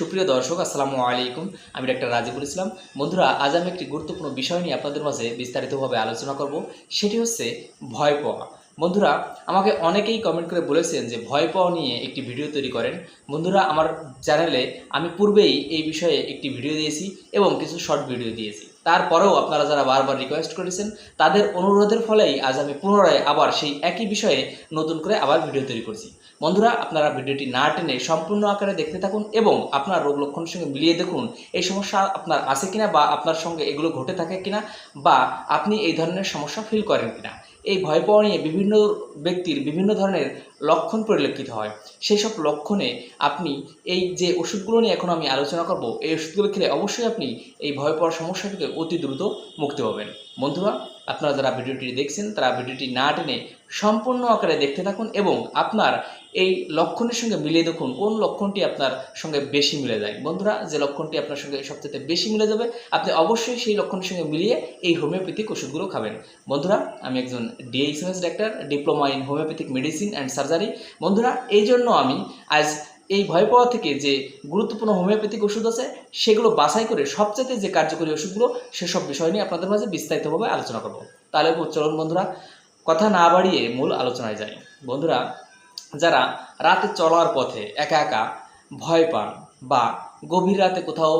সুপ্রিয় দর্শক, আসসালামু আলাইকুম। আমি ডাক্তার রাজিবুল ইসলাম। বন্ধুরা, আজ আমি একটি গুরুত্বপূর্ণ বিষয় নিয়ে আপনাদের মাঝে বিস্তারিতভাবে আলোচনা করব। সেটি হচ্ছে ভয় পাওয়া। বন্ধুরা, আমাকে অনেকেই কমেন্ট করে বলেছেন যে ভয় পাওয়া নিয়ে একটি ভিডিও তৈরি করেন। বন্ধুরা, আমার চ্যানেলে আমি পূর্বেই এই বিষয়ে একটি ভিডিও দিয়েছি এবং কিছু শর্ট ভিডিও দিয়েছি। তারপরেও আপনারা যারা বারবার রিকোয়েস্ট করেছেন, তাদের অনুরোধের ফলেই আজ আমি পুনরায় আবার সেই একই বিষয়ে নতুন করে আবার ভিডিও তৈরি করছি। বন্ধুরা, আপনারা ভিডিওটি না টেনে সম্পূর্ণ আকারে দেখতে থাকুন এবং আপনার রোগ লক্ষণের সঙ্গে মিলিয়ে দেখুন এই সমস্যা আপনার আছে কিনা বা আপনার সঙ্গে এগুলো ঘটে থাকে কিনা বা আপনি এই ধরনের সমস্যা ফিল করেন কিনা। এই ভয় পাওয়া নিয়ে বিভিন্ন ব্যক্তির বিভিন্ন ধরনের লক্ষণ পরিলক্ষিত হয়। সেই সব লক্ষণে আপনি এই যে ওষুধগুলো নিয়ে এখন আমি আলোচনা করব, এই ওষুধগুলো খেলে অবশ্যই আপনি এই ভয় পাওয়ার সমস্যা থেকে অতি দ্রুত মুক্তি পাবেন। বন্ধুরা আপনারা যারা ভিডিওটি দেখছেন, তারা ভিডিওটি না টেনে সম্পূর্ণ আকারে দেখতে থাকুন এবং আপনার এই লক্ষণের সঙ্গে মিলিয়ে দেখুন কোন লক্ষণটি আপনার সঙ্গে বেশি মিলে যায়। বন্ধুরা, যে লক্ষণটি আপনার সঙ্গে সবচেয়ে বেশি মিলে যাবে, আপনি অবশ্যই সেই লক্ষণের সঙ্গে মিলিয়ে এই হোমিওপ্যাথিক ওষুধগুলো খাবেন। বন্ধুরা, আমি একজন DHMS doctor, diploma in homeopathic medicine and surgery. বন্ধুরা এই জন্য আমি আজ এই ভয় পাওয়া থেকে যে গুরুত্বপূর্ণ হোমিওপ্যাথিক ওষুধ আছে, সেগুলো বাছাই করে সবচেয়ে যে কার্যকরী ওষুধগুলো, সেসব বিষয় নিয়ে আপনাদের মাঝে বিস্তারিতভাবে আলোচনা করব। তাহলে চলুন বন্ধুরা, কথা না বাড়িয়ে মূল আলোচনায় যাই। বন্ধুরা, যারা রাতে চলার পথে একা একা ভয় পান বা গভীর রাতে কোথাও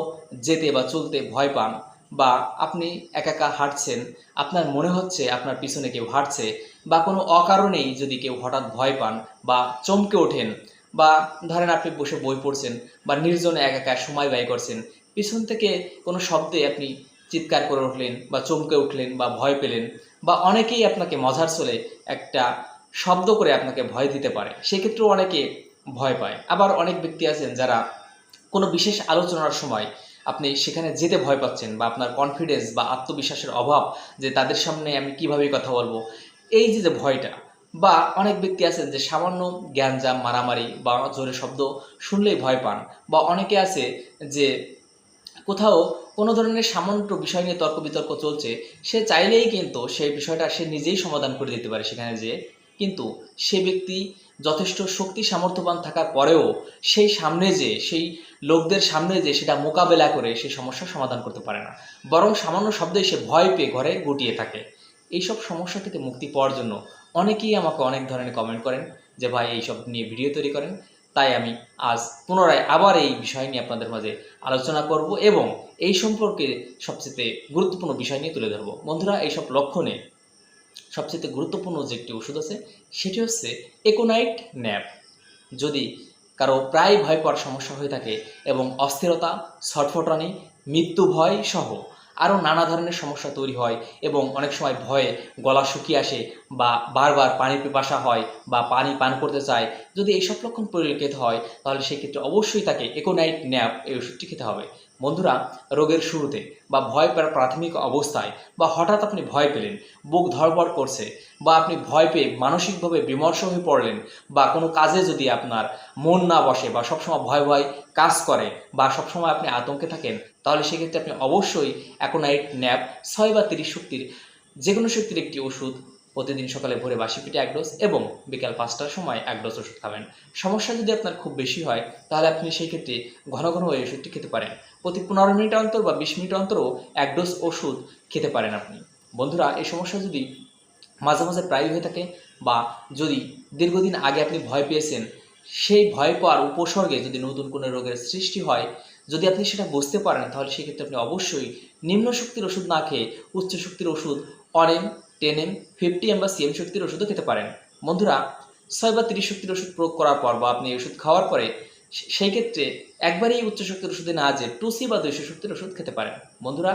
যেতে বা চলতে ভয় পান বা আপনি একা একা হাঁটছেন, আপনার মনে হচ্ছে আপনার পিছনে কেউ হাঁটছে বা কোনো অকারণেই যদি কেউ হঠাৎ ভয় পান বা চমকে ওঠেন বা ধরেন আপনি বসে বই পড়ছেন বা নির্জনে একা একা সময় ব্যয় করছেন, পিছন থেকে কোনো শব্দে আপনি চিৎকার করে উঠলেন বা চমকে উঠলেন বা ভয় পেলেন বা অনেকেই আপনাকে মজার চলে একটা শব্দ করে আপনাকে ভয় দিতে পারে, সেক্ষেত্রেও অনেকে ভয় পায়। আবার অনেক ব্যক্তি আছেন যারা কোনো বিশেষ আলোচনার সময় আপনি সেখানে যেতে ভয় পাচ্ছেন বা আপনার কনফিডেন্স বা আত্মবিশ্বাসের অভাব যে তাদের সামনে আমি কীভাবে কথা বলব, এই যে যে ভয়টা বা অনেক ব্যক্তি আছেন যে সামান্য জ্ঞানজাম মারামারি বা জোরে শব্দ শুনলেই ভয় পান বা অনেকে আছে যে কোথাও কোনো ধরনের সামান্য বিষয় নিয়ে তর্ক বিতর্ক চলছে, সে চাইলেই কিন্তু সেই বিষয়টা সে নিজেই সমাধান করে দিতে পারে সেখানে যে কিন্তু সে ব্যক্তি যথেষ্ট শক্তি সামর্থ্যবান থাকার পরেও সেই সামনে যে সেই লোকদের সামনে যে সেটা মোকাবেলা করে সেই সমস্যার সমাধান করতে পারে না। বরং সামান্য শব্দে সে ভয় পেয়ে ঘরে গুটিয়ে থাকে। এইসব সমস্যা থেকে মুক্তি পাওয়ার জন্য অনেকেই আমাকে অনেক ধরনের কমেন্ট করেন যে, ভাই, এইসব নিয়ে ভিডিও তৈরি করেন। তাই আমি আজ পুনরায় আবার এই বিষয় নিয়ে আপনাদের মাঝে আলোচনা করব এবং এই সম্পর্কে সবচেয়ে গুরুত্বপূর্ণ বিষয় নিয়ে তুলে ধরবো। বন্ধুরা, এইসব লক্ষণে সবচেয়ে গুরুত্বপূর্ণ যে একটি ওষুধ আছে, সেটি হচ্ছে একোনাইট ন্যাপ যদি কারও প্রায় ভয় পাওয়ার সমস্যা হয়ে থাকে এবং অস্থিরতা, ছটফটানি, মৃত্যু ভয় সহ আরও নানা ধরনের সমস্যা তৈরি হয় এবং অনেক সময় ভয়ে গলা শুকিয়ে আসে বা বারবার পানির পিপাসা হয় বা পানি পান করতে চায়, যদি এইসব লক্ষণ পরিলক্ষিত হয়, তাহলে সেক্ষেত্রে অবশ্যই তাকে একোনাইট ন্যাপ এই ওষুধটি খেতে হবে। বন্ধুরা, রোগের শুরুতে বা ভয় পাওয়ার প্রাথমিক অবস্থায় বা হঠাৎ আপনি ভয় পেলেন, বুক ধড়বড় করছে বা আপনি ভয় পেয়ে মানসিকভাবে বিমর্ষ হয়ে পড়লেন বা কোনো কাজে যদি আপনার মন না বসে বা সবসময় ভয় ভয় কাজ করে বা সবসময় আপনি আতঙ্কে থাকেন, তাহলে সেক্ষেত্রে আপনি অবশ্যই অ্যাকোনাইট ন্যাপ ছয় বা তিরিশ শক্তির যে কোনো শক্তির একটি ওষুধ প্রতিদিন সকালে ভোরে বাসি পিঠে এক ডোজ এবং বিকাল পাঁচটার সময় এক ডোজ ওষুধ খাবেন। সমস্যা যদি আপনার খুব বেশি হয়, তাহলে আপনি সেই ক্ষেত্রে ঘন ঘন ওই ওষুধটি খেতে পারেন। প্রতি পনেরো মিনিট অন্তর বা বিশ মিনিট অন্তরও এক ডোজ ওষুধ খেতে পারেন আপনি। বন্ধুরা, এই সমস্যা যদি মাঝে মাঝে প্রায় হয়ে থাকে বা যদি দীর্ঘদিন আগে আপনি ভয় পেয়েছেন, সেই ভয় পাওয়ার উপসর্গে যদি নতুন কোনো রোগের সৃষ্টি হয়, যদি আপনি সেটা বুঝতে পারেন, তাহলে সেক্ষেত্রে আপনি অবশ্যই নিম্ন শক্তির ওষুধ না খেয়ে উচ্চ শক্তির ওষুধ one M ten M fifty M বা সিএম শক্তির ওষুধও খেতে পারেন। বন্ধুরা, ছয় বা তিরিশ শক্তির ওষুধ প্রয়োগ করার পর বা আপনি ওষুধ খাওয়ার পরে সেই ক্ষেত্রে একবারেই উচ্চ শক্তির ওষুধে না যে টু সি বা দুইশো শক্তির ওষুধ খেতে পারেন। বন্ধুরা,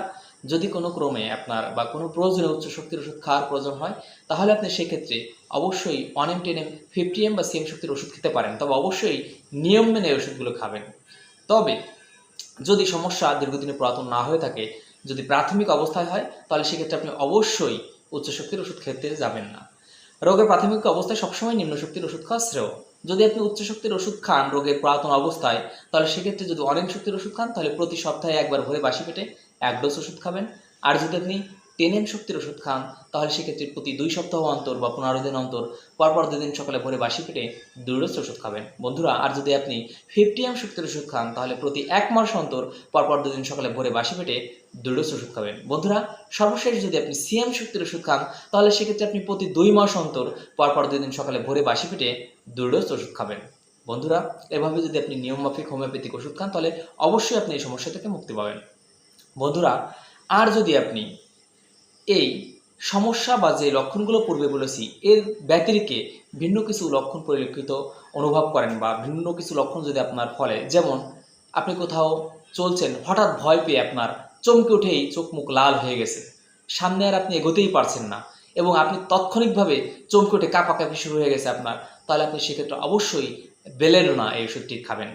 যদি কোনো ক্রমে আপনার বা কোনো প্রয়োজনে উচ্চ শক্তির ওষুধ খাওয়ার প্রয়োজন হয়, তাহলে আপনি সেক্ষেত্রে অবশ্যই one M ten M fifty M বা সিএম শক্তির ওষুধ খেতে পারেন। তবে অবশ্যই নিয়ম মেনে ওষুধগুলো খাবেন। তবে যদি সমস্যা দীর্ঘদিনে পুরাতন না হয়ে থাকে, যদি প্রাথমিক অবস্থায় হয়, তাহলে সেক্ষেত্রে আপনি অবশ্যই উচ্চ শক্তির ওষুধ খেতে যাবেন না। রোগের প্রাথমিক অবস্থায় সবসময় নিম্ন শক্তির ওষুধ খাওয়া শ্রেয়। যদি আপনি উচ্চ শক্তির ওষুধ খান রোগের পুরাতন অবস্থায়, তাহলে সেক্ষেত্রে যদি অনেক শক্তির ওষুধ খান, তাহলে প্রতি সপ্তাহে একবার ভরে বাসি পেটে এক ডোজ ওষুধ খাবেন। আর যদি আপনি টেন এম শক্তির ওষুধ খান, তাহলে সেক্ষেত্রে প্রতি দুই সপ্তাহ অন্তর বা পনেরো দিন অন্তর, পরপর দুদিন সকালে ভোরে বাসি পেটে দুর্ডোজ ওষুধ খাবেন। বন্ধুরা, আর যদি আপনি ফিফটি এম শক্তির ওষুধ খান, তাহলে প্রতি এক মাস অন্তর, পরপর দুদিন সকালে ভোরে বাসি পেটে দুর্ডোজ ওষুধ খাবেন। বন্ধুরা, সর্বশেষ যদি আপনি সিএম শক্তির ওষুধ খান, তাহলে সেক্ষেত্রে আপনি প্রতি দুই মাস অন্তর, পরপর দুই দিন সকালে ভোরে বাসি পেটে দুর্ডোজ ওষুধ খাবেন। বন্ধুরা, এভাবে যদি আপনি নিয়মমাফিক হোমিওপ্যাথিক ওষুধ খান, তাহলে অবশ্যই আপনি এই সমস্যা থেকে মুক্তি পাবেন। বন্ধুরা, আর যদি আপনি এই সমস্যা বা যে লক্ষণগুলো পূর্বে বলেছি, এর ব্যতিরিকে ভিন্ন কিছু লক্ষণ পরিলক্ষিত অনুভব করেন বা ভিন্ন কিছু লক্ষণ যদি আপনার ফলে, যেমন আপনি কোথাও চলছেন, হঠাৎ ভয় পেয়ে আপনার চমকে উঠেই চোখ মুখ লাল হয়ে গেছে, সামনে আর আপনি এগোতেই পারছেন না এবং আপনি তাৎক্ষণিকভাবে চমকে উঠে কাঁপা কাঁপাকাঁপি শুরু হয়ে গেছে আপনার, তাহলে আপনি সেক্ষেত্রে অবশ্যই বেলেডোনা এই ওষুধটি খাবেন।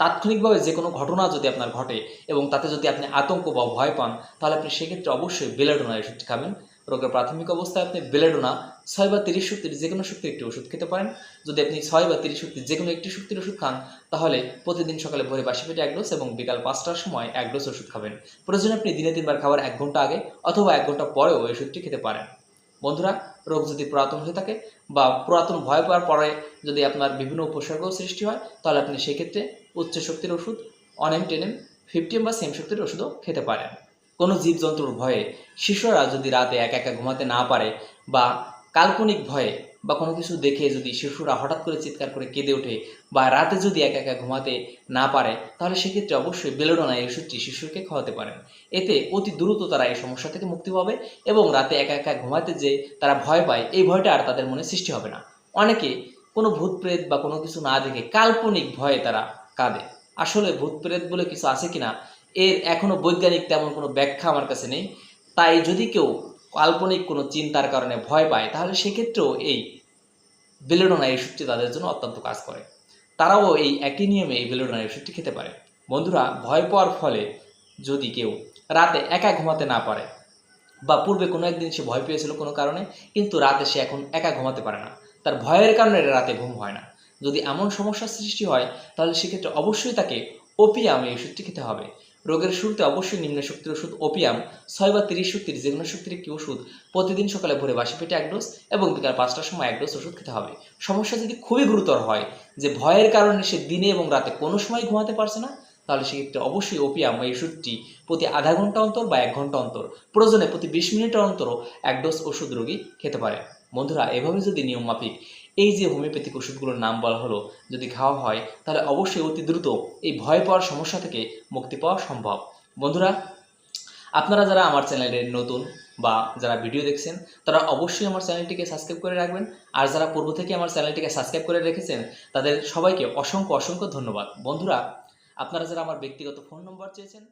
তাৎক্ষণিকভাবে যে কোনো ঘটনা যদি আপনার ঘটে এবং তাতে যদি আপনি আতঙ্ক বা ভয় পান, তাহলে আপনি সেক্ষেত্রে অবশ্যই বেলেডোনা ওষুধটি খাবেন। রোগের প্রাথমিক অবস্থায় আপনি বেলেডোনা, ছয় বা তিরিশ শক্তির যে কোনো শক্তির একটি ওষুধ খেতে পারেন। যদি আপনি ছয় বা তিরিশ শক্তির যে কোনো একটি শক্তির ওষুধ খান, তাহলে প্রতিদিন সকালে ভোরে বাসি পেটে এক ডোজ এবং বিকাল পাঁচটার সময় এক ডোজ ওষুধ খাবেন। প্রয়োজনে আপনি দিনে তিনবার খাবার এক ঘণ্টা আগে অথবা এক ঘণ্টা পরেও এই ওষুধটি খেতে পারেন। বন্ধুরা রোগ যদি পুরাতন হয়ে থাকে বা পুরাতন ভয় পাওয়ার পরে যদি আপনার বিভিন্ন উপসর্গ সৃষ্টি হয়, তাহলে আপনি সেক্ষেত্রে উচ্চ শক্তির ওষুধ অনেম টেনেম ফিফটিএম বা সেম শক্তির ওষুধও খেতে পারেন। কোনো জীবজন্তুর ভয়ে শিশুরা যদি রাতে একা একা ঘুমাতে না পারে বা কাল্পনিক ভয়ে বা কোনো কিছু দেখে যদি শিশুরা হঠাৎ করে চিৎকার করে কেঁদে ওঠে বা রাতে যদি একা একা ঘুমাতে না পারে, তাহলে সেক্ষেত্রে অবশ্যই বেলোডোনা এই ওষুধটি শিশুকে খাওয়াতে পারেন। এতে অতি দ্রুত তারা এই সমস্যা থেকে মুক্তি পাবে এবং রাতে একা একা ঘুমাতে যে তারা ভয় পায়, এই ভয়টা আর তাদের মনে সৃষ্টি হবে না। অনেকে কোনো ভূত প্রেত বা কোনো কিছু না দেখে কাল্পনিক ভয়ে তারা কাঁদে। আসলে ভূত প্রেত বলে কিছু আছে কিনা? এর এখনও বৈজ্ঞানিক তেমন কোনো ব্যাখ্যা আমার কাছে নেই। তাই যদি কেউ কাল্পনিক কোনো চিন্তার কারণে ভয় পায়, তাহলে সেক্ষেত্রেও এই বেলোডোনা এই ওষুধটি তাদের জন্য অত্যন্ত কাজ করে। তারাও এই একই নিয়মে এই বেলোডোনা ওষুধটি খেতে পারে। বন্ধুরা, ভয় পাওয়ার ফলে যদি কেউ রাতে একা ঘুমাতে না পারে বা পূর্বে কোনো একদিন সে ভয় পেয়েছিল কোনো কারণে, কিন্তু রাতে সে এখন একা ঘুমাতে পারে না। তার ভয়ের কারণে রাতে ঘুম হয় না। যদি এমন সমস্যার সৃষ্টি হয়, তাহলে সেক্ষেত্রে অবশ্যই তাকে ওপিয়াম এই ওষুধটি খেতে হবে। রোগের শুরুতে অবশ্যই নিম্ন শক্তির ওষুধ ওপিয়াম ছয় বা তিরিশ শক্তির যে কোনো শক্তির একটি ওষুধ প্রতিদিন সকালে ভোরে বাসি পেটে এক ডোজ এবং বিকাল পাঁচটার সময় এক ডোজ ওষুধ খেতে হবে। সমস্যা যদি খুবই গুরুতর হয় যে ভয়ের কারণে সে দিনে এবং রাতে কোনো সময় ঘুমাতে পারছে না, তাহলে সেক্ষেত্রে অবশ্যই ওপিয়াম এই ওষুধটি প্রতি আধা ঘণ্টা অন্তর বা এক ঘণ্টা অন্তর, প্রয়োজনে প্রতি বিশ মিনিটের অন্তরও এক ডোজ ওষুধ রোগী খেতে পারে। বন্ধুরা, এভাবে যদি নিয়ম মাফিক এই যে হোমিওপ্যাথিক ওষুধগুলোর নাম বলা হলো, যদি খাওয়া হয়, তাহলে অবশ্যই অতি দ্রুত এই ভয় পাওয়ার সমস্যা থেকে মুক্তি পাওয়া সম্ভব। বন্ধুরা, আপনারা যারা আমার চ্যানেলে নতুন বা যারা ভিডিও দেখছেন, তারা অবশ্যই আমার চ্যানেলটিকে সাবস্ক্রাইব করে রাখবেন। আর যারা পূর্ব থেকে আমার চ্যানেলটিকে সাবস্ক্রাইব করে রেখেছেন, তাদের সবাইকে অসংখ্য অসংখ্য ধন্যবাদ। বন্ধুরা, আপনারা যারা আমার ব্যক্তিগত ফোন নম্বর চেয়েছেন